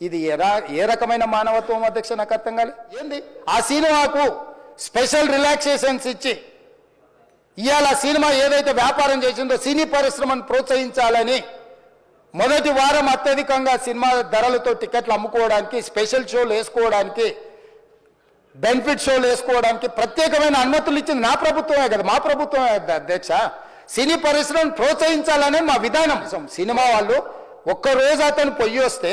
ఇది ఎరా ఏ రకమైన మానవత్వం అధ్యక్ష నాకు అర్థం కాలే ఏంది? ఆ సినిమాకు స్పెషల్ రిలాక్సేషన్స్ ఇచ్చి ఇవాళ సినిమా ఏదైతే వ్యాపారం చేసిందో సినీ పరిశ్రమను ప్రోత్సహించాలని మొదటి వారం అత్యధికంగా సినిమా ధరలతో టికెట్లు అమ్ముకోవడానికి స్పెషల్ షోలు వేసుకోవడానికి బెనిఫిట్ షోలు వేసుకోవడానికి ప్రత్యేకమైన అనుమతులు ఇచ్చింది నా ప్రభుత్వమే కదా మా ప్రభుత్వమే కదా అధ్యక్ష. సినీ పరిశ్రమను ప్రోత్సహించాలనే మా విధానం. సినిమా వాళ్ళు ఒక్కరోజు అతను పొయ్యి వస్తే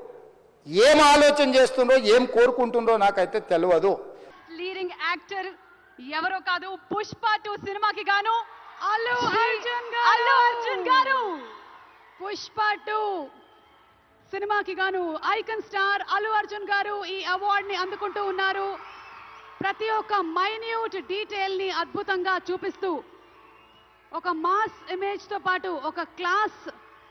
ఏం ఆలోచన చేస్తుండ్రో ఏం కోరుకుంటుండ్రో నాకైతే తెలియదు లీడింగ్ యాక్టర్ ఎవరో కాదు పుష్ప టూ సినిమాకి గాను అల్లు అర్జున్ గారు. అల్లు అర్జున్ గారు. పుష్ప టూ సినిమాకి గాను ఐకన్ స్టార్ అల్లు అర్జున్ గారు ఈ అవార్డ్ని అందుకుంటూ ఉన్నారు. ప్రతి ఒక్క మైన్యూట్ డీటెయిల్ని అద్భుతంగా చూపిస్తూ ఒక మాస్ ఇమేజ్తో పాటు ఒక class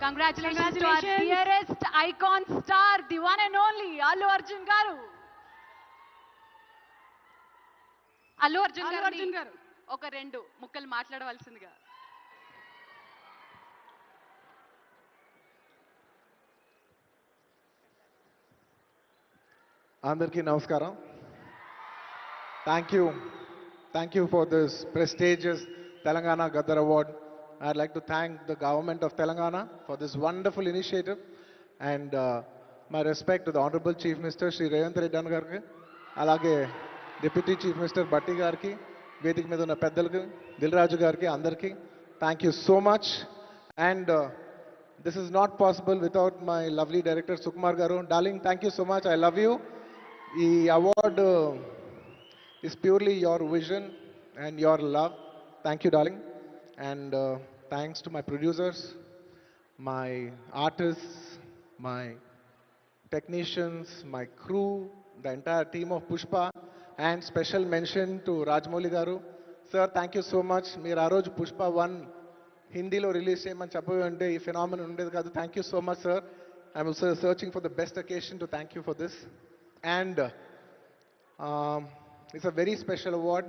Congratulations, to our dearest icon star, the one and only Allu Arjun garu. Allu Arjun Allu గారు అర్జున్ గారు. ఒక రెండు ముక్కలు మాట్లాడవలసిందిగా. అందరికీ నమస్కారం. Thank you thank you for this prestigious Telangana Gaddar award I'd like to thank the government of Telangana for this wonderful initiative and my respect the honourable chief minister Shri Revanth Reddy అన్న గారికి అలాగే deputy chief minister బట్టి గారికి వేదిక మీద ఉన్న పెద్దలకి దిల్రాజు గారికి అందరికీ thank you so much and this is not possible without my lovely director Sukumar Garu. Darling, thank you so much. I love you. The award uh, is purely your vision and your love. Thank you, darling. And uh, thanks to my producers, my artists, my technicians, my crew, the entire team of Pushpa, and special mention to Rajmouli Garu. Sir, thank you so much. మీరు ఆ రోజు Pushpa one హిందీలో release చేయమని చెప్పబోయి ఉంటే ఈ phenomenon ఉండేది కాదు thank you so much sir I'm searching for the best occasion to thank you for this and it's a very special award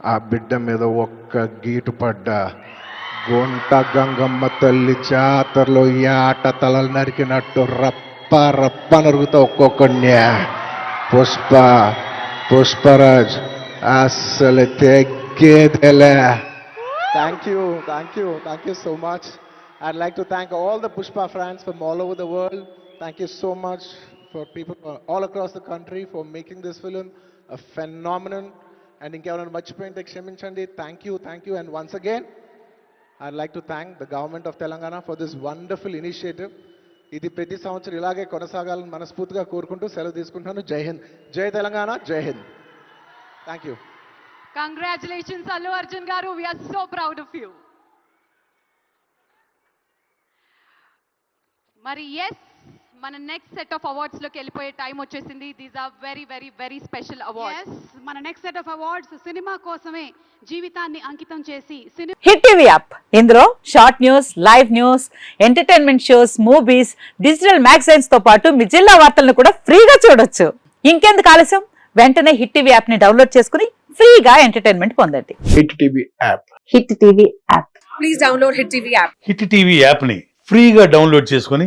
ఆ బిడ్డ మీద ఒక్క గీటు పడ్డ. గుంట గంగమ్మ తల్లి చాతర్లో ఆట తలలు నరికినట్టు రప్ప రప్ప నరుగుతా ఒక్కొక్కడి పుష్ప పుష్పరాజ్ అస్సలు తెగ్గేదేలే thank you thank you thank you so much I like to thank all the Pushpa friends from all over the world thank you so much for people all across the country for making this film phenomenal and ఇంకెవరైనా మర్చిపోయింటే క్షమించండి. Thank you thank you and once again I like to thank the government of Telangana for this wonderful initiative ఇది ప్రతి సంవత్సరం ఇలాగే కొనసాగాలని మనస్ఫూర్తిగా కోరుకుంటూ సెలవు తీసుకుంటున్నాను. జై హింద్. జై తెలంగాణ. జై Hind. Thank you congratulations Allu Arjun గారు. We're so proud of you మరి ఎస్ మన నెక్స్ట్ సెట్ ఆఫ్ అవార్డ్స్లోకి వెళ్ళిపోయే టైం వచ్చేసింది. These are very very very special awards మన next set of awards cinema కోసమే జీవితాన్ని అంకితం చేసి సినిమా హిట్ టీవీ యాప్ ఇందులో short news live news entertainment shows movies digital మ్యాగజైన్స్తో పాటు మీ జిల్లా వార్తలను కూడా ఫ్రీగా చూడొచ్చు. ఇంకెందుకు ఆలస్యం? వెంటనే హిట్ టీవీ యాప్ని డౌన్లోడ్ చేసుకుని ఫ్రీగా ఎంటర్టైన్మెంట్ పొందండి. Hit TV app hit TV app hit TV యాప్ని ఫ్రీగా డౌన్లోడ్ చేసుకొని